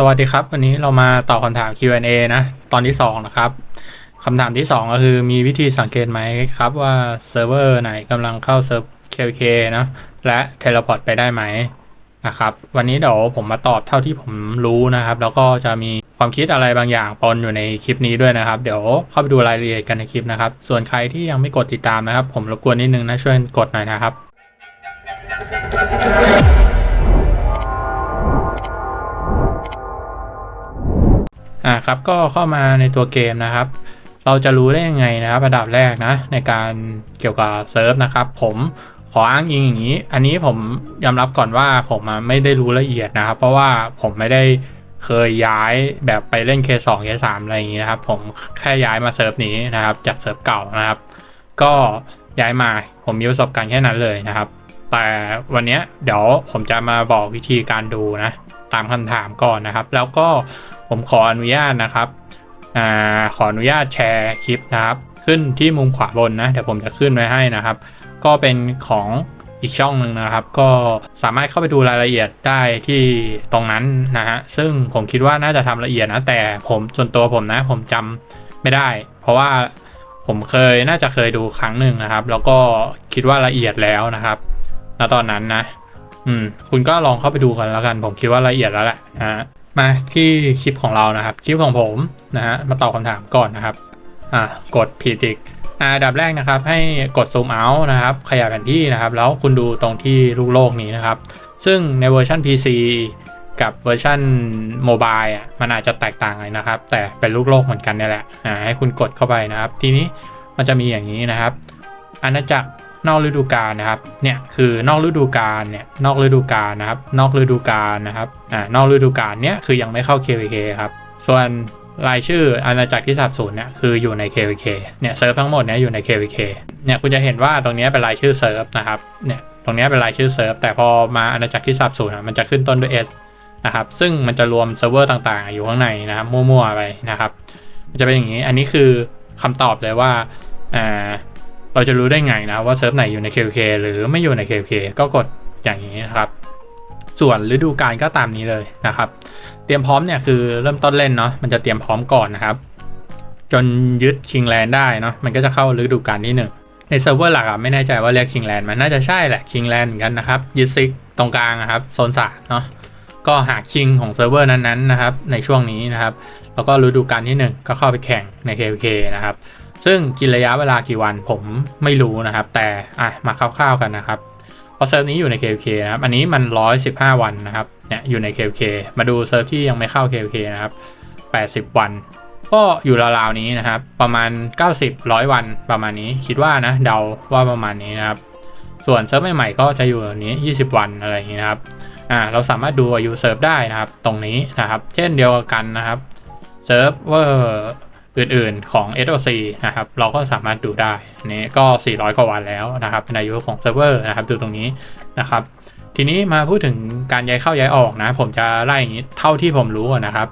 สวัสดีครับ วันนี้เรามาตอบคำถาม Q&A นะ ตอนที่ 2 นะครับคำถามที่ 2 ก็คือมีวิธีสังเกตไหมครับว่าเซิร์ฟเวอร์ไหนกำลังเข้าเซิร์ฟ KK นะ และเทเลพอร์ตไปได้ไหมนะครับ วันนี้เดี๋ยวผมมาตอบเท่าที่ผมรู้นะครับ แล้วก็จะมีความคิดอะไรบางอย่างปนอยู่ในคลิปนี้ด้วยนะครับ เดี๋ยวเข้าไปดูรายละเอียดกันในคลิปนะครับ ส่วนใครที่ยังไม่กดติดตามนะครับ ผมรบกวนนิดนึงนะช่วยกดหน่อยนะครับ อ่าครับก็เข้ามาในตัวเกมนะครับ เราจะรู้ได้ยังไงนะครับอันดับแรกนะ ในการเกี่ยวกับเซิร์ฟนะครับ ผมขออ้างอิงอย่างนี้ อันนี้ผมยอมรับก่อนว่าผมไม่ได้รู้ละเอียดนะครับ เพราะว่าผมไม่ได้เคยย้ายแบบไปเล่น K2 K3 อะไรอย่างนี้นะครับ ผมแค่ย้ายมาเซิร์ฟนี้นะครับ จากเซิร์ฟเก่านะครับ ก็ย้ายมาผมมีประสบการณ์แค่นั้นเลยนะครับ แต่วันนี้เดี๋ยวผมจะมาบอกวิธีการดูนะ ตามคำถามก่อนนะครับ แล้วก็ ผมขออนุญาตนะครับอขออนุญาตแชร์คลิปนะครับ ขึ้นที่มุมขวาบนนะเดี๋ยวผมจะขึ้นไว้ให้นะครับ ก็เป็นของอีกช่องหนึ่งนะครับ ก็สามารถเข้าไปดูรายละเอียดได้ที่ตรงนั้นนะฮะซึ่งผมคิดว่าน่าจะทำละเอียดนะแต่ผมส่วนตัวผมนะ ผมจำไม่ได้ เพราะว่าผมเคยน่าจะเคยดูครั้งหนึ่งนะครับ แล้วก็คิดว่าละเอียดแล้วนะครับณตอนนั้นนะ อืม คุณก็ลองเข้าไปดูกันแล้วกัน ผมคิดว่าละเอียดแล้วแหละนะฮะ มาที่คลิปของเรานะครับ คลิปของผมนะฮะมาตอบคำถามก่อนนะครับอ่ากดผิดอีกอ่าดับแรกนะครับ ให้กดซูมเอาท์นะครับ ขยายแผนที่นะครับ แล้วคุณดูตรงที่ลูกโลกนี้นะครับ ซึ่งในเวอร์ชัน PC กับเวอร์ชันโมบายอะมันอาจจะแตกต่างเลยนะครับ แต่เป็นลูกโลกเหมือนกันนี่แหละอ่าให้คุณกดเข้าไปนะครับ ทีนี้มันจะมีอย่างนี้นะครับ อาณาจักร นอกฤดูกาลนะครับเนี่ยคือนอกฤดูกาลเนี่ยนอกฤดูกาลนะครับนอกฤดูกาลนะครับอ่านอกฤดูกาลเนี่ยคือยังไม่เข้า KVK ครับส่วนรายชื่ออาณาจักรที่สับสนเนี่ยคืออยู่ใน KVK เนี่ยเซิร์ฟทั้งหมดเนี่ยอยู่ใน KVK เนี่ยคุณจะเห็นว่าตรงนี้เป็นรายชื่อเซิร์ฟนะครับเนี่ยตรงนี้เป็นรายชื่อเซิร์ฟแต่พอมาอาณาจักรที่สับสนอะมันจะขึ้นต้นด้วย S นะครับซึ่งมันจะรวมเซิร์ฟเวอร์ต่างๆ อยู่ข้างในนะครับมั่วๆไปนะครับ มันจะเป็นอย่างนี้อันนี้คือคำตอบเลยว่าอ่า เราจะรู้ได้ไงนะว่าเซิร์ฟไหนอยู่ใน KVK หรือไม่อยู่ใน KVK ก็กดอย่างนี้นะครับ ส่วนฤดูกาลก็ตามนี้เลยนะครับ เตรียมพร้อมเนี่ยคือเริ่มต้นเล่นเนาะมันจะเตรียมพร้อมก่อนนะครับ จนยึดคิงแลนด์ได้เนาะมันก็จะเข้าฤดูกาลที่หนึ่งในเซิร์ฟเวอร์หลักอะไม่แน่ใจว่าเรียกคิงแลนด์มันน่าจะใช่แหละคิงแลนด์เหมือนกันนะครับยึดซิกตรงกลางนะครับโซนสามเนาะก็หาคิงของเซิร์ฟเวอร์นั้นๆนะครับในช่วงนี้นะครับ แล้วก็ฤดูกาลที่หนึ่งก็เข้าไปแข่งใน KVK นะครับ ซึ่งกินระยะเวลากี่วันผมไม่รู้นะครับ แต่อะมาคร่าวๆกันนะครับเพราะเซิร์ฟนี้อยู่ใน KVK นะครับ อันนี้มัน 115 วันนะครับ เนี่ยอยู่ใน KVK มาดูเซิร์ฟที่ยังไม่เข้า KVK นะครับ 80 วัน ก็อยู่ราวๆนี้นะครับ ประมาณ 90 100 วันประมาณนี้คิดว่านะเดาว่าประมาณนี้นะครับ ส่วนเซิร์ฟใหม่ๆก็จะอยู่แบบนี้ 20 วันอะไรอย่างนี้นะครับอ่าเราสามารถดูอายุเซิร์ฟได้นะครับ ตรงนี้นะครับ เช่นเดียวกันนะครับเซิร์ฟเวอร์ อื่นๆของ SOC นะครับ เราก็สามารถดูได้นี้ก็ 400 กว่าวันแล้วนะครับเป็นอายุของเซิร์ฟเวอร์นะครับ ดูตรงนี้นะครับ ทีนี้มาพูดถึงการย้ายเข้าย้ายออกนะ ผมจะไล่อย่างนี้เท่าที่ผมรู้นะครับ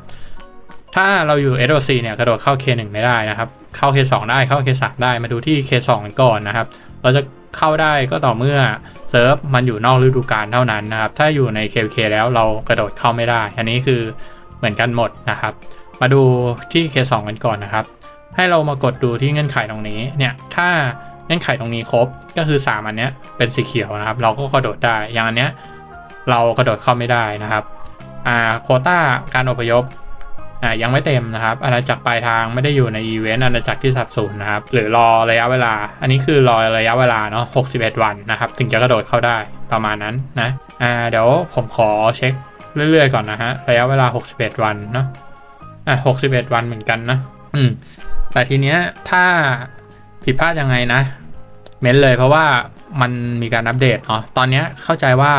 ถ้าเราอยู่ SOC เนี่ยกระโดดเข้า K1 ไม่ได้นะครับ เข้า K2 ได้เข้า K3 ได้มาดูที่ K2 ก่อนนะครับ เราจะเข้าได้ก็ต่อเมื่อเซิร์ฟมันอยู่นอกฤดูกาลเท่านั้นนะครับ ถ้าอยู่ใน KK แล้วเรากระโดดเข้าไม่ได้ อันนี้คือเหมือนกันหมดนะครับ มาดูที่ K2 กันก่อนนะครับ ให้เรามากดดูที่เงื่อนไขตรงนี้ เนี่ย ถ้าเงื่อนไขตรงนี้ครบ ก็คือ 3 อันเนี้ยเป็นสีเขียวนะครับ เราก็กระโดดได้ อย่างอันเนี้ยเรากระโดดเข้าไม่ได้นะครับ อ่า โคต้าการอพยพ อ่า ยังไม่เต็มนะครับ อาณาจักรปลายทางไม่ได้อยู่ในอีเวนต์อาณาจักรที่สับสนนะครับ หรือรอระยะเวลา อันนี้คือรอระยะเวลาเนาะ61 วันนะครับ ถึงจะกระโดดเข้าได้ประมาณนั้นนะ อ่า เดี๋ยวผมขอเช็คเรื่อยๆก่อนนะฮะ ระยะเวลา 61 วันเนาะ อะ61วันเหมือนกันนะอืมแต่ทีเนี้ยถ้าผิดพลาดยังไงนะ เม้นเลยเพราะว่ามันมีการอัปเดตเนาะตอนเนี้ยเข้าใจว่า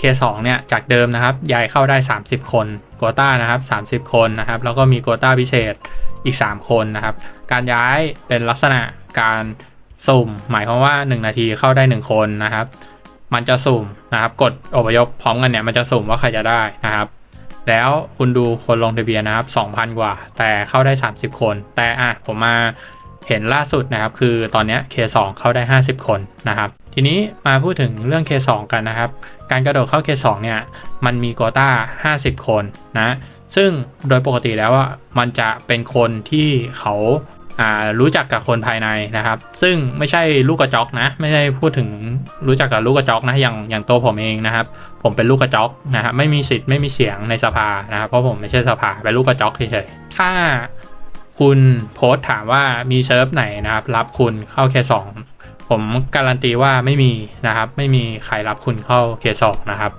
K2 เนี่ยจากเดิมนะครับย้ายเข้าได้ 30 คนโกต้านะครับ30 คนนะครับ แล้วก็มีโกต้าพิเศษอีก 3 คนนะครับ การย้ายเป็นลักษณะการสุ่ม หมายความว่า 1 นาทีเข้าได้ 1 คนนะครับ มันจะสุ่มนะครับ กดอพยพพร้อมกันเนี่ยมันจะสุ่มว่าใครจะได้นะครับ แล้วคุณดูคนลงทะเบียนนะครับ 2,000 กว่า แต่เข้าได้ 30 คน แต่อะผมมาเห็นล่าสุดนะครับ คือตอนนี้ K2 เข้าได้ 50 คนนะครับ ทีนี้มาพูดถึงเรื่อง K2 กันนะครับ การกระโดดเข้า K2 เนี่ย มันมีโควต้า 50 คนนะ ซึ่งโดยปกติแล้วอะมันจะเป็นคนที่เขา รู้จักกับคนภายในนะครับ ซึ่งไม่ใช่ลูกกระจอกนะ ไม่ใช่พูดถึงรู้จักกับลูกกระจอกนะอย่างอย่างตัวผมเองนะครับ ผมเป็นลูกกระจอกนะครับไม่มีสิทธิ์ไม่มีเสียงในสภานะครับเพราะผมไม่ใช่สภาเป็นลูกกระจอกเฉยๆถ้าคุณโพสต์ถามว่ามีเซิร์ฟไหนนะครับ รับคุณเข้าเคสองผมการันตีว่าไม่มีนะครับ ไม่มีใครรับคุณเข้าเคสองนะครับ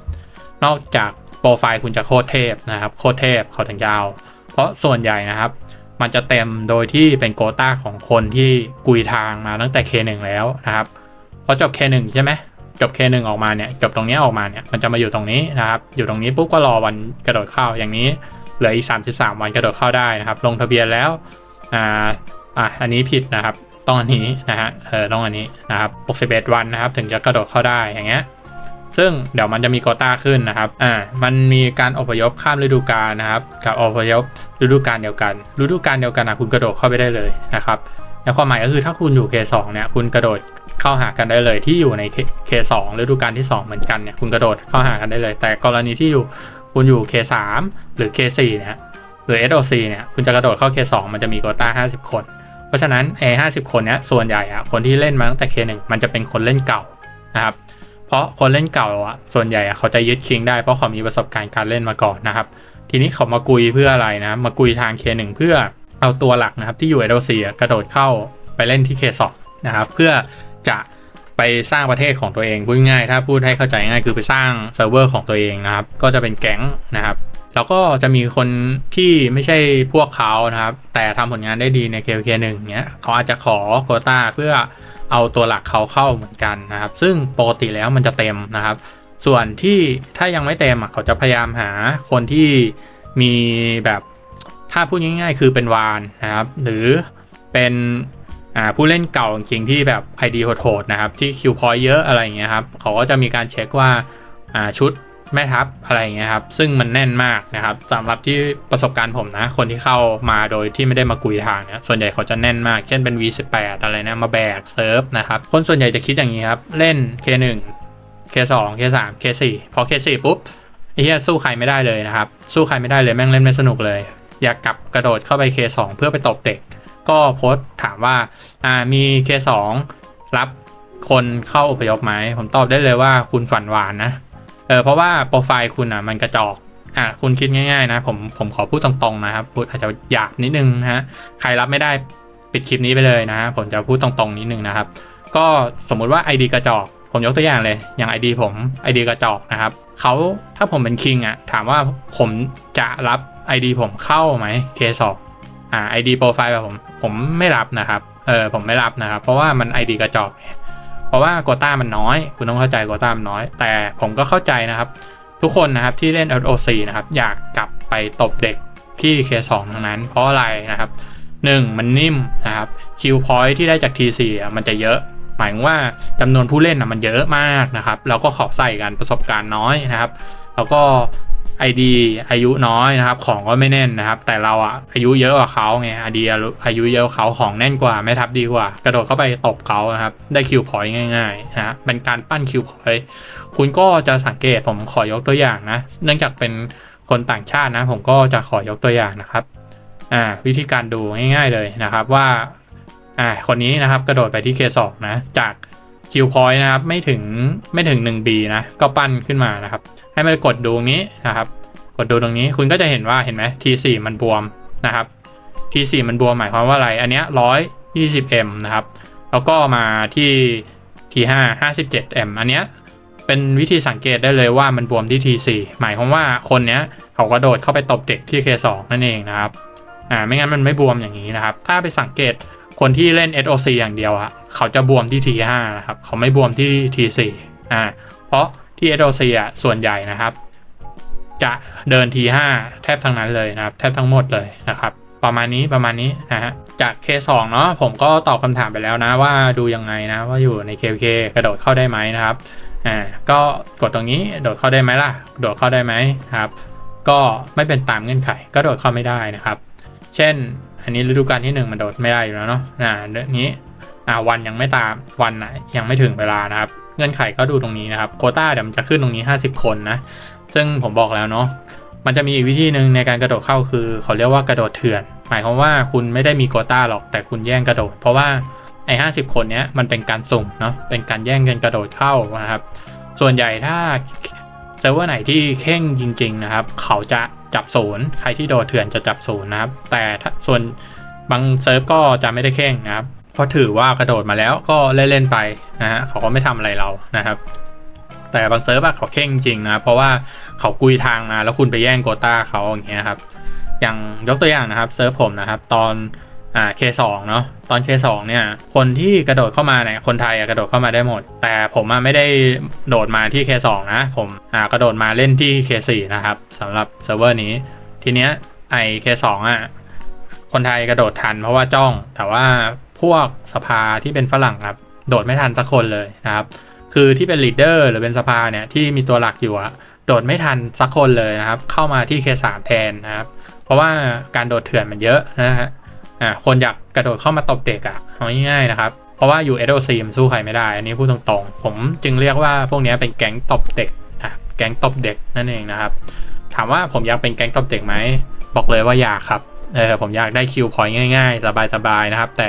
นอกจากโปรไฟล์คุณจะโคตรเทพนะครับ โคตรเทพเขาถึงยาว เพราะส่วนใหญ่นะครับ มันจะเต็มโดยที่เป็นโกต้าของคนที่กุยทางมาตั้งแต่ K1 แล้วนะครับพอจบ K1 ใช่ไหมจบ K1 ออกมาเนี่ยจบตรงนี้ออกมาเนี่ยมันจะมาอยู่ตรงนี้นะครับ อยู่ตรงนี้ปุ๊บก็รอวันกระโดดเข้าอย่างนี้เหลืออีก 33 วันกระโดดเข้าได้นะครับ ลงทะเบียนแล้วอ่าอะอันนี้ผิดนะครับ ต้องอันนี้นะฮะเออต้องอันนี้นะครับ 61 วันนะครับ ถึงจะกระโดดเข้าได้อย่างเงี้ย ซึ่งเดี๋ยวมันจะมีโควต้าขึ้นนะครับ อ่า มันมีการอพยพข้ามฤดูกาลนะครับ กับอพยพฤดูกาลเดียวกัน ฤดูกาลเดียวกันนะคุณกระโดดเข้าไปได้เลยนะครับในความหมายก็คือถ้าคุณอยู่ K2 เนี่ย คุณกระโดดเข้าหากันได้เลยที่อยู่ใน K2 ฤดูกาลที่ 2 เหมือนกันเนี่ย คุณกระโดดเข้าหากันได้เลย แต่กรณีที่อยู่คุณอยู่ K3 หรือ K4 เนี่ยหรือ SOC เนี่ย คุณจะกระโดดเข้า K2 มันจะมีโควต้า50 คน เพราะฉะนั้นไอ้50 คนเนี้ยส่วนใหญ่อะคนที่เล่นมาตั้งแต่ K1 มันจะเป็นคนเล่นเก่านะครับ เพราะคนเล่นเก่าอะส่วนใหญ่อะเขาจะยึดคิงได้เพราะเขามีประสบการณ์การเล่นมาก่อนนะครับ ทีนี้เขามากุยเพื่ออะไรนะ มากุยทาง K1 เพื่อเอาตัวหลักนะครับที่อยู่ LC อะกระโดดเข้าไปเล่นที่ K2 นะครับเพื่อจะไปสร้างประเทศของตัวเองพูดง่ายถ้าพูดให้เข้าใจง่ายคือไปสร้างเซิร์ฟเวอร์ของตัวเองนะครับ ก็จะเป็นแก๊งนะครับแล้วก็จะมีคนที่ไม่ใช่พวกเขานะครับ แต่ทำผลงานได้ดีใน KK1 เนี้ยเขาอาจจะขอโควต้าเพื่อ เอาตัวหลักเขาเข้าเหมือนกันนะครับ ซึ่งปกติแล้วมันจะเต็มนะครับ ส่วนที่ถ้ายังไม่เต็มเขาจะพยายามหาคนที่มีแบบถ้าพูดง่ายๆ คือเป็นวานนะครับ หรือเป็นผู้เล่นเก่าจริงๆที่แบบ ID โหดๆนะครับ ที่คิวพอยเยอะอะไรอย่างเงี้ยครับ เขาก็จะมีการเช็คว่าอ่าชุด แม่ทัพอะไรเงี้ยครับซึ่งมันแน่นมากนะครับสำหรับที่ประสบการณ์ผมนะ คนที่เข้ามาโดยที่ไม่ได้มากุยทางเนี่ยส่วนใหญ่เขาจะแน่นมาก เช่นเป็น V18 อะไรนะมาแบกเซิร์ฟนะครับคนส่วนใหญ่จะคิดอย่างนี้ครับเล่น K1 K2 K3 K4 พอ K4 ปุ๊บไอ้เหี้ยสู้ใครไม่ได้เลยนะครับ สู้ใครไม่ได้เลยแม่งเล่นไม่สนุกเลย อยากกลับกระโดดเข้าไป K2 เพื่อไปตบเด็ก ก็โพสต์ถามว่าอ่ามี K2 รับคนเข้าอพยพไหมผมตอบได้เลยว่าคุณฝันหวานนะ ออเพราะว่าโปรไฟล์คุณอะมันกระจอกอะคุณคิดง่ายๆนะผมผมขอพูดตรงๆนะครับพูดอาจจะหยาบนิดนึงนะฮะใครรับไม่ได้ปิดคลิปนี้ไปเลยนะฮะผมจะพูดตรงๆนิดนึงนะครับ ก็สมมุติว่า ID กระจอก ผมยกตัวอย่างเลย อย่าง ID ผม ID กระจอกนะครับเขาถ้าผมเป็นคิงอะถามว่าผมจะรับ ID ผมเข้าไหม K2 อ่า ID โปรไฟล์แบบผมผมไม่รับนะครับเออผมไม่รับนะครับ เพราะว่ามัน ID กระจอก ราะว่าโกต้ามันน้อย คุณต้องเข้าใจโกต้ามันน้อย แต่ผมก็เข้าใจนะครับ ทุกคนนะครับที่เล่น LOC นะครับ อยากกลับไปตบเด็กที่ K2 ทั้งนั้น เพราะอะไรนะครับหนึ่งมันนิ่มนะครับคิวพอยที่ได้จาก T4 มันจะเยอะ หมายว่าจำนวนผู้เล่นอะมันเยอะมากนะครับ แล้วก็ขอบใส่กันประสบการณ์น้อยนะครับ แล้วก็ ID อายุน้อยนะครับ ของก็ไม่แน่นนะครับ แต่เราอะอายุเยอะกว่าเขาไงไอดีอายุเยอะเขาของแน่นกว่าไม่ทับดีกว่า กระโดดเข้าไปตบเขานะครับ ได้คิวพอยต์ง่ายๆนะฮะเป็นการปั้นคิวพอยต์คุณก็จะสังเกตผมขอยกตัวอย่างนะ เนื่องจากเป็นคนต่างชาตินะ ผมก็จะขอยกตัวอย่างนะครับอ่าวิธีการดูง่าย ๆเลยนะครับว่าอ่าคนนี้นะครับกระโดดไปที่ K2 นะจาก คิวพอยต์นะครับไม่ถึงไม่ถึง 1B นะ ก็ปั้นขึ้นมานะครับ ให้มันกดดูตรงนี้นะครับ กดดูตรงนี้คุณก็จะเห็นว่าเห็นไหม T4 มันบวมนะครับ T4 มันบวมหมายความว่าอะไร อันเนี้ย120 m นะครับ แล้วก็มาที่ T5 57 m อันเนี้ยเป็นวิธีสังเกตได้เลยว่ามันบวมที่ T4 หมายความว่าคนเนี้ยเขากระโดดเข้าไปตบเด็กที่ K2 นั่นเองนะครับอ่าไม่งั้นมันไม่บวมอย่างนี้นะครับ ถ้าไปสังเกต คนที่เล่น SOC อย่างเดียวอะเขาจะบวมที่ T5 นะครับ เขาไม่บวมที่ T4 อ่า เพราะที่ SOC อะส่วนใหญ่นะครับ จะเดิน T5 แทบทั้งนั้นเลยนะครับ แทบทั้งหมดเลยนะครับ ประมาณนี้ประมาณนี้นะฮะ จาก K2 เนาะผมก็ตอบคำถามไปแล้วนะว่าดูยังไงนะว่าอยู่ใน KK กระโดดเข้าได้ไหมนะครับ อ่า ก็กดตรงนี้โดดเข้าได้ไหมล่ะ โดดเข้าได้ไหมครับ ก็ไม่เป็นตามเงื่อนไข ก็โดดเข้าไม่ได้นะครับ เช่น อันนี้ฤดูกาลที่หนึ่งมันโดดไม่ได้อยู่แล้วเนาะอ่าเรื่องนี้อ่าวันยังไม่ตามวันไหนยังไม่ถึงเวลานะครับเงื่อนไขก็ดูตรงนี้นะครับโคต้าเดี๋ยวมันจะขึ้นตรงนี้ 50 คนนะซึ่งผมบอกแล้วเนาะมันจะมีอีกวิธีหนึ่งในการกระโดดเข้าคือเขาเรียกว่ากระโดดเถื่อน หมายความว่าคุณไม่ได้มีโคต้าหรอกแต่คุณแย่งกระโดด เพราะว่าไอ้ห้าสิบคนเนี้ยมันเป็นการสุ่มเนาะเป็นการแย่งกันกระโดดเข้านะครับ ส่วนใหญ่ถ้าเซิร์ฟเวอร์ไหนที่เข่งจริง ๆ นะครับ เขาจะ จับศูนย์ใครที่โดดเถื่อนจะจับศูนย์นะครับ แต่ส่วนบางเซิร์ฟก็จะไม่ได้เข่งนะครับ เพราะถือว่ากระโดดมาแล้วก็เล่นๆไปนะฮะเขาก็ไม่ทำอะไรเรานะครับ แต่บางเซิร์ฟอะเขาเข่งจริงนะเพราะว่าเขากุยทางมาแล้วคุณไปแย่งโกต้าเขาอย่างเงี้ยครับ อย่างยกตัวอย่างนะครับเซิร์ฟผมนะครับ ตอน อ่า K2 เนาะตอน K2 เนี่ย คนที่กระโดดเข้ามาเนี่ยคนไทยกระโดดเข้ามาได้หมด แต่ผมอะไม่ได้โดดมาที่ K2 นะ ผมอ่ากระโดดมาเล่นที่ K4 นะครับสำหรับเซิร์ฟเวอร์นี้ ทีเนี้ยไอ K2 องอะคนไทยกระโดดทันเพราะว่าจ้อง แต่ว่าพวกสภาที่เป็นฝรั่งครับโดดไม่ทันสักคนเลยนะครับ คือที่เป็นลีดเดอร์หรือเป็นสภาเนี่ยที่มีตัวหลักอยู่อะโดดไม่ทันสักคนเลยนะครับ เข้ามาที่ K3 แทนนะครับ เพราะว่าการโดดเถื่อนมันเยอะนะฮะ อ่าคนอยากกระโดดเข้ามาตบเด็กอะเอาง่ายๆนะครับ เพราะว่าอยู่ SOC มันสู้ใครไม่ได้ อันนี้พูดตรงๆ ผมจึงเรียกว่าพวกนี้เป็นแก๊งตบเด็กอะแก๊งตบเด็กนั่นเองนะครับ ถามว่าผมอยากเป็นแก๊งตบเด็กไหมบอกเลยว่าอยากครับเออผมอยากได้คิวพอยต์ง่ายๆ สบายๆนะครับ แต่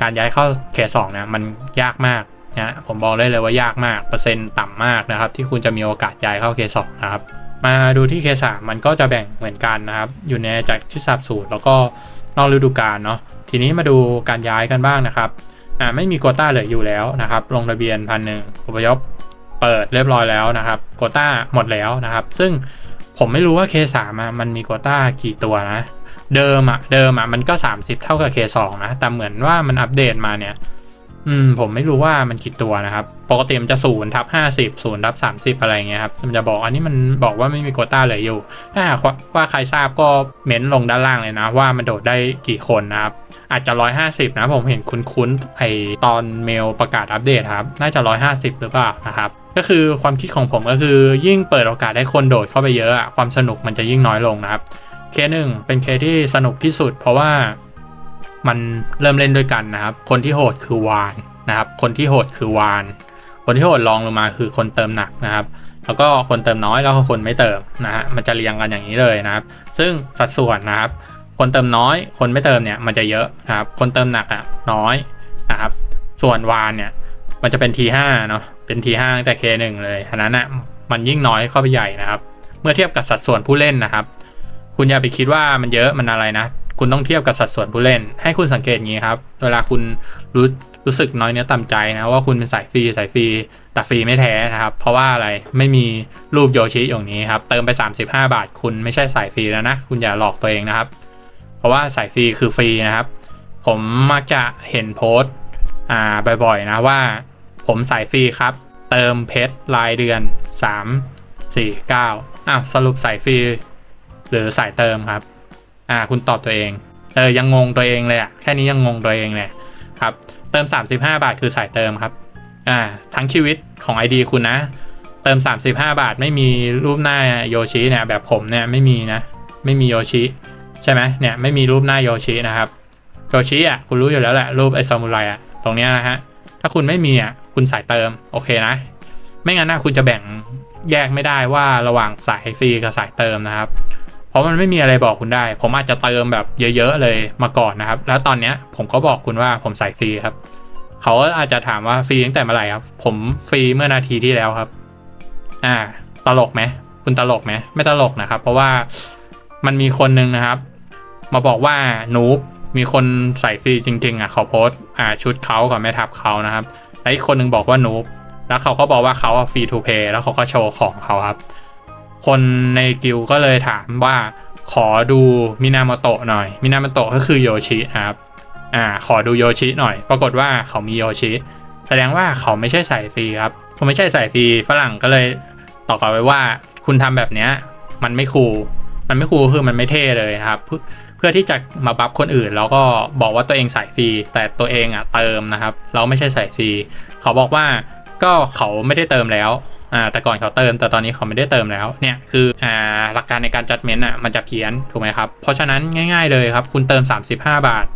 การย้ายเข้า K2 เนี่ยมันยากมากนะผมบอกได้เลยว่ายากมากเปอร์เซ็นต์ต่ำมากนะครับ ที่คุณจะมีโอกาสย้ายเข้า K2 นะครับมาดูที่ K3 มันก็จะแบ่งเหมือนกันนะครับ อยู่ในจากที่สับสูตรแล้วก็ นอกฤดูกาลเนาะทีนี้มาดูการย้ายกันบ้างนะครับอ่าไม่มีโควต้าเหลืออยู่แล้วนะครับลงทะเบียนพันหนึ่งอพยพเปิดเรียบร้อยแล้วนะครับโควต้าหมดแล้วนะครับ ซึ่งผมไม่รู้ว่า K3 อะมันมีโควต้ากี่ตัวนะ เดิมอะเดิมอะมันก็ 30 เท่ากับ K2 นะแต่เหมือนว่ามันอัปเดตมาเนี่ย อืมผมไม่รู้ว่ามันกี่ตัวนะครับ ปกติมันจะศูนย์ทับห้าสิบศูนย์ทับสามสิบอะไรเงี้ยครับ มันจะบอกอันนี้มันบอกว่าไม่มีโควต้าเหลืออยู่ ถ้าหากว่าใครทราบก็เม้นลงด้านล่างเลยนะ ว่ามันโดดได้กี่คนนะครับ อาจจะร้อยห้าสิบนะ ผมเห็นคุ้นๆไอตอนเมลประกาศอัปเดตครับ น่าจะร้อยห้าสิบหรือเปล่านะครับก็คือความคิดของผมก็คือยิ่งเปิดโอกาสให้คนโดดเข้าไปเยอะอะความสนุกมันจะยิ่งน้อยลงนะครับเคหนึ่งเป็นเคที่สนุกที่สุด เพราะว่า มันเริ่มเล่นด้วยกันนะครับ คนที่โหดคือวานนะครับ คนที่โหดคือวาน คนที่โหดรองลงมาคือคนเติมหนักนะครับ แล้วก็คนเติมน้อยแล้วก็คนไม่เติมนะฮะ มันจะเรียงกันอย่างนี้เลยนะครับ ซึ่งสัดส่วนนะครับ คนเติมน้อย คนไม่เติมเนี่ยมันจะเยอะนะครับ คนเติมหนักอะน้อยนะครับ ส่วนวานเนี่ยมันจะเป็น T5 เนาะ เป็น T5 ตั้งแต่ K1 เลยฉะนั้นอะมันยิ่งน้อยเข้าไปใหญ่นะครับ เมื่อเทียบกับสัดส่วนผู้เล่นนะครับ คุณอย่าไปคิดว่ามันเยอะมันอะไรนะ คุณต้องเทียบกับสัดส่วนผู้เล่น ให้คุณสังเกตงี้ครับ เวลาคุณรู้รู้สึกน้อยเนื้อต่ำใจนะว่าคุณเป็นสายฟรีสายฟรีแต่ฟรีไม่แท้นะครับ เพราะว่าอะไรไม่มีรูปโยชิอย่างนี้ครับ เติมไป 35 บาท คุณไม่ใช่สายฟรีแล้วนะ คุณอย่าหลอกตัวเองนะครับ เพราะว่าสายฟรีคือฟรีนะครับ ผมมักจะเห็นโพสต์อ่าบ่อยๆนะว่า ผมสายฟรีครับ เติมเพชรรายเดือน 3 4 9อ้าวสรุปสายฟรีหรือสายเติมครับ อ่า คุณตอบตัวเอง เออ ยังงงตัวเองเลยอะแค่นี้ยังงงตัวเองเลยครับ เติม 35 บาทคือสายเติมครับ อ่า ทั้งชีวิตของ ID คุณนะ เติม 35 บาทไม่มีรูปหน้าโยชิเนี่ย แบบผมเนี่ยไม่มีนะ ไม่มีโยชิใช่ไหมเนี่ยไม่มีรูปหน้าโยชินะครับ โยชิอะคุณรู้อยู่แล้วแหละรูปไอซามูไรอะตรงเนี้ยนะฮะ ถ้าคุณไม่มีอะคุณสายเติมโอเคนะ ไม่งั้นนะคุณจะแบ่งแยกไม่ได้ว่าระหว่างสายฟรีกับสายเติมนะครับ เพราะมันไม่มีอะไรบอกคุณได้ ผมอาจจะเติมแบบเยอะๆเลยมาก่อนนะครับ แล้วตอนเนี้ยผมก็บอกคุณว่าผมใส่ฟรีครับ เขาอาจจะถามว่าฟรีตั้งแต่เมื่อไหร่ครับ ผมฟรีเมื่อนาทีที่แล้วครับ อ่า ตลกไหมคุณตลกไหมไม่ตลกนะครับ เพราะว่ามันมีคนหนึ่งนะครับ มาบอกว่านูบมีคนใส่ฟรีจริงๆอะเขาโพสอ่าชุดเขากับแม่ทัพเขานะครับแล้วอีกคนหนึ่งบอกว่านูบแล้วเขาก็บอกว่าเขาฟรีทูเพย์แล้วเขาก็โชว์ของเขาครับ คนในกิลก็เลยถามว่าขอดูมินามโตะหน่อย มินามโตะก็คือโยชิครับอ่าขอดูโยชิหน่อย ปรากฏว่าเขามีโยชิ แสดงว่าเขาไม่ใช่สายฟรีครับเขาไม่ใช่สายฟรีฝรั่งก็เลยตอบกลับไปว่าคุณทำแบบเนี้ยมันไม่คูลมันไม่คูลคือมันไม่เท่เลยนะครับเพื่อที่จะมาบัฟคนอื่นแล้วก็บอกว่าตัวเองสายฟรี แต่ตัวเองอะเติมนะครับ เราไม่ใช่สายฟรี เขาบอกว่าก็เขาไม่ได้เติมแล้ว อ่าแต่ก่อนเขาเติมแต่ตอนนี้เขาไม่ได้เติมแล้วเนี่ยคืออ่าหลักการในการจัดเมนต์อะมันจะเพี้ยนถูกไหมครับ เพราะฉะนั้นง่าย ๆเลยครับ คุณเติม 35 บาท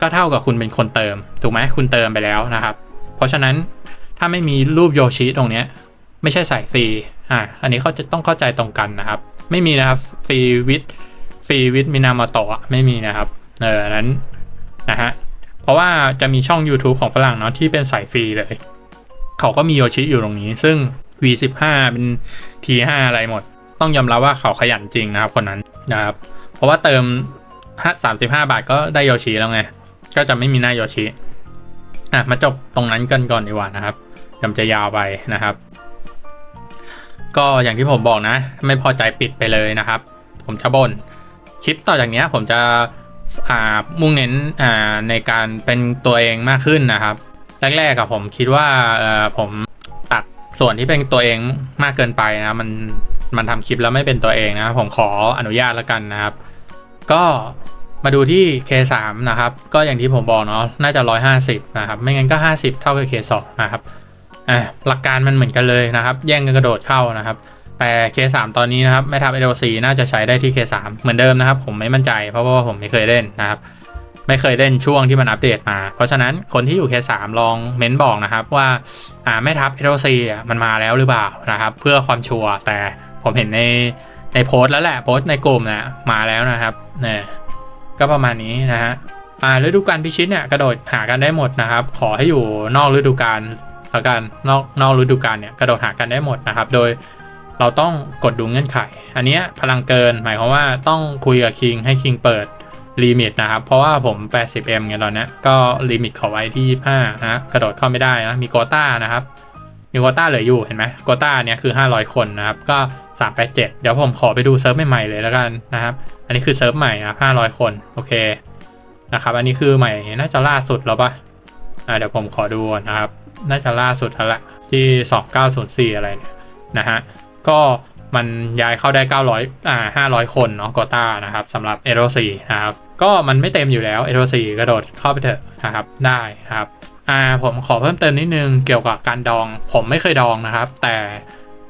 ก็เท่ากับคุณเป็นคนเติม ถูกไหมคุณเติมไปแล้วนะครับ เพราะฉะนั้นถ้าไม่มีรูปโยชิตรงเนี้ยไม่ใช่สายฟรีอ่าอันนี้เขาจะต้องเข้าใจตรงกันนะครับ ไม่มีนะครับฟรีวิดฟรีวิดมินามาโตะไม่มีนะครับเออนนั้นนะฮะเพราะว่าจะมีช่อง YouTube ของฝรั่งเนาะที่เป็นสายฟรีเลย เขาก็มีโยชิอยู่ตรงนี้ ซึ่ง V15 เป็น T5 อะไรหมด ต้องยอมรับว่าเขาขยันจริงนะครับคนนั้นนะครับ เพราะว่าเติม35บาทก็ได้โยชิแล้วไง ก็จะไม่มีหน้าโยชิ อะ มาจบตรงนั้นกันก่อนดีกว่านะครับยวมันจะยาวไปนะครับ ก็อย่างที่ผมบอกนะ ไม่พอใจปิดไปเลยนะครับ ผมจะบน่นคลิปต่อจากเนี้ยผมจะอ่ามุ่งเน้นอ่าในการเป็นตัวเองมากขึ้นนะครับ แรกๆกับผมคิดว่าเออผม ส่วนที่เป็นตัวเองมากเกินไปนะมันมันทำคลิปแล้วไม่เป็นตัวเองนะ ผมขออนุญาตแล้วกันนะครับ ก็มาดูที่ K3 นะครับ ก็อย่างที่ผมบอกเนาะน่าจะ 150 นะครับ ไม่งั้นก็ 50 เท่ากับ K2 นะครับอะหลักการมันเหมือนกันเลยนะครับ แย่งกันกระโดดเข้านะครับ แต่ K3 ตอนนี้นะครับแม่ทัพ LC น่าจะใช้ได้ที่ K3 เหมือนเดิมนะครับ ผมไม่มั่นใจเพราะว่าผมไม่เคยเล่นนะครับ ไม่เคยเล่นช่วงที่มันอัปเดตมา เพราะฉะนั้นคนที่อยู่ K3 ลองเม้นบอกนะครับว่าอ่าแม่ทัพ LC อะมันมาแล้วหรือเปล่านะครับเพื่อความชัวร์แต่ผมเห็นในในโพสต์แล้วแหละโพสต์ในกลุ่มนะมาแล้วนะครับเนี่ยก็ประมาณนี้นะฮะอ่าฤดูกาลพิชิตเนี่ยกระโดดหากันได้หมดนะครับ ขอให้อยู่นอกฤดูกาลแล้วกันนอกนอกฤดูกาลเนี่ยกระโดดหากันได้หมดนะครับ โดยเราต้องกดดูเงื่อนไข อันนี้พลังเกินหมายความว่าต้องคุยกับคิงให้คิงเปิด ลิมิตนะครับ เพราะว่าผม 80m ไงตอนเนี้ยก็ลิมิตเขาไว้ที่ 25 นะ กระโดดเข้าไม่ได้นะ มีโกต้านะครับ มีโควต้าเหลืออยู่เห็นไหมโควต้าเนี้ยคือ 500 คนนะครับ ก็ 387 เดี๋ยวผมขอไปดูเซิร์ฟใหม่ๆเลยแล้วกันนะครับ อันนี้คือเซิร์ฟใหม่นะ500 คน โอเค นะครับ อันนี้คือใหม่ น่าจะล่าสุดแล้วปะอ่า เดี๋ยวผมขอดูนะครับ น่าจะล่าสุดแล้วละที่ 2904 อะไรเนี่ยนะฮะ ก็มันย้ายเข้าได้ 900 อ่า 500 คนเนาะโควต้านะครับสำหรับเอโรซีนะครับ ก็มันไม่เต็มอยู่แล้วเอโรซีกระโดดเข้าไปเถอะนะครับได้ครับอ่าผมขอเพิ่มเติมนิดนึงเกี่ยวกับการดอง ผมไม่เคยดองนะครับ แต่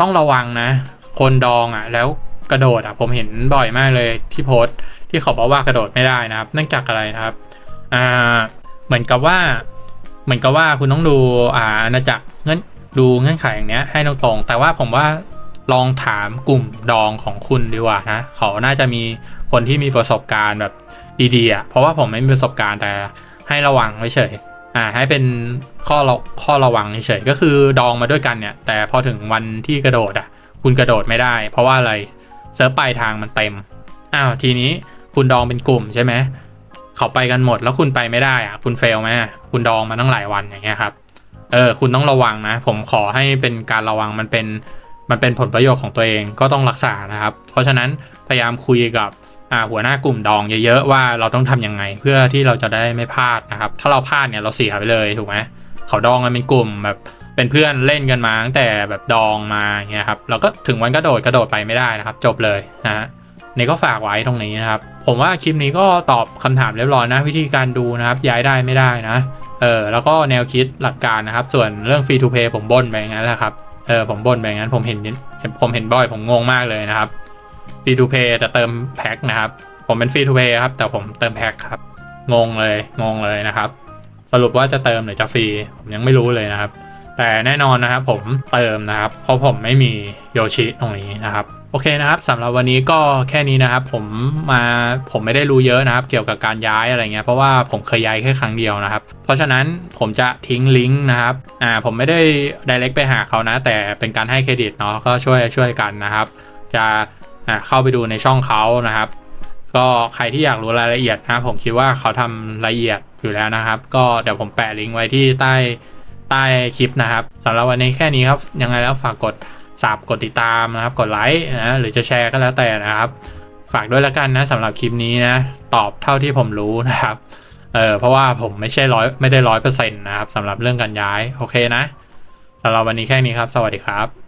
ต้องระวังนะ คนดองอะแล้วกระโดดอะผมเห็นบ่อยมากเลยที่โพสต์ที่เขาบอกว่ากระโดดไม่ได้นะครับ เนื่องจากอะไรนะครับอ่าเหมือนกับว่า เหมือนกับว่าคุณต้องดูอ่าอาณาจักรเงื่อนดูเงื่อนไขอย่างเนี้ยให้ตรงๆแต่ว่าผมว่าลองถามกลุ่มดองของคุณดีกว่านะเขาน่าจะมีคนที่มีประสบการณ์แบบ ดีๆอะเพราะว่าผมไม่มีประสบการณ์แต่ให้ระวังไว้เฉยอ่าให้เป็นข้อระข้อระวังเฉยก็คือดองมาด้วยกันเนี่ย แต่พอถึงวันที่กระโดดอะ คุณกระโดดไม่ได้ เพราะว่าอะไรเซิร์ฟปลายทางมันเต็มอ้าวทีนี้คุณดองเป็นกลุ่มใช่ไหมเขาไปกันหมดแล้วคุณไปไม่ได้อะคุณเฟลไหมคุณดองมาตั้งหลายวันอย่างเงี้ยครับเออคุณต้องระวังนะ ผมขอให้เป็นการระวังมันเป็นมันเป็นผลประโยชน์ของตัวเองก็ต้องรักษานะครับ เพราะฉะนั้นพยายามคุยกับ อ่าหัวหน้ากลุ่มดองเยอะๆว่าเราต้องทํำยังไงเพื่อที่เราจะได้ไม่พลาดนะครับ ถ้าเราพลาดเนี่ยเราเสียไปเลยถูกไหมเขาดองกันเป็นกลุ่มแบบเป็นเพื่อนเล่นกันมาตั้งแต่แบบดองมาเงี้ยครับเราก็ถึงวันกระโดดกระโดดไปไม่ได้นะครับ จบเลยนะฮะนี่ก็ฝากไว้ตรงนี้นะครับ ผมว่าคลิปนี้ก็ตอบคำถามเรียบร้อยนะ วิธีการดูนะครับ ย้ายได้ไม่ได้นะเออแล้วก็แนวคิดหลักการนะครับ ส่วนเรื่องฟรีทูเพย์ผมบ่นไปงั้นแหละครับเออผมบ่นไปงั้นผมเห็นผมเห็นบ่อยผมงงมากเลยนะครับ ฟรีทูเพย์แต่เติมแพ็คนะครับ ผมเป็นฟรีทูเพย์ครับ แต่ผมเติมแพ็คครับ งงเลย งงเลยนะครับ สรุปว่าจะเติมหรือจะฟรี ผมยังไม่รู้เลยนะครับ แต่แน่นอนนะครับผมเติมนะครับ เพราะผมไม่มีโยชิตรงนี้นะครับโอเคนะครับสำหรับวันนี้ก็แค่นี้นะครับ ผมมาผมไม่ได้รู้เยอะนะครับ เกี่ยวกับการย้ายอะไรเงี้ยเพราะว่าผมเคยย้ายแค่ครั้งเดียวนะครับ เพราะฉะนั้นผมจะทิ้งลิงก์นะครับอ่าผมไม่ได้ direct ไปหาเขานะ แต่เป็นการให้เครดิตเนาะก็ช่วยช่วยกันนะครับ จะ อ่าเข้าไปดูในช่องเขานะครับ ก็ใครที่อยากรู้รายละเอียดนะผมคิดว่าเขาทำละเอียดอยู่แล้วนะครับ ก็เดี๋ยวผมแปะลิงก์ไว้ที่ใต้ใต้คลิปนะครับสำหรับวันนี้แค่นี้ครับ ยังไงแล้วฝากกดสับกดติดตามนะครับ กดไลค์นะหรือจะแชร์ก็แล้วแต่นะครับ ฝากด้วยแล้วกันนะสำหรับคลิปนี้นะ ตอบเท่าที่ผมรู้นะครับเออเพราะว่าผมไม่ใช่ร้อยไม่ได้ร้อยเปอร์เซ็นต์นะครับสำหรับเรื่องการย้าย โอเคนะสำหรับวันนี้แค่นี้ครับ สวัสดีครับ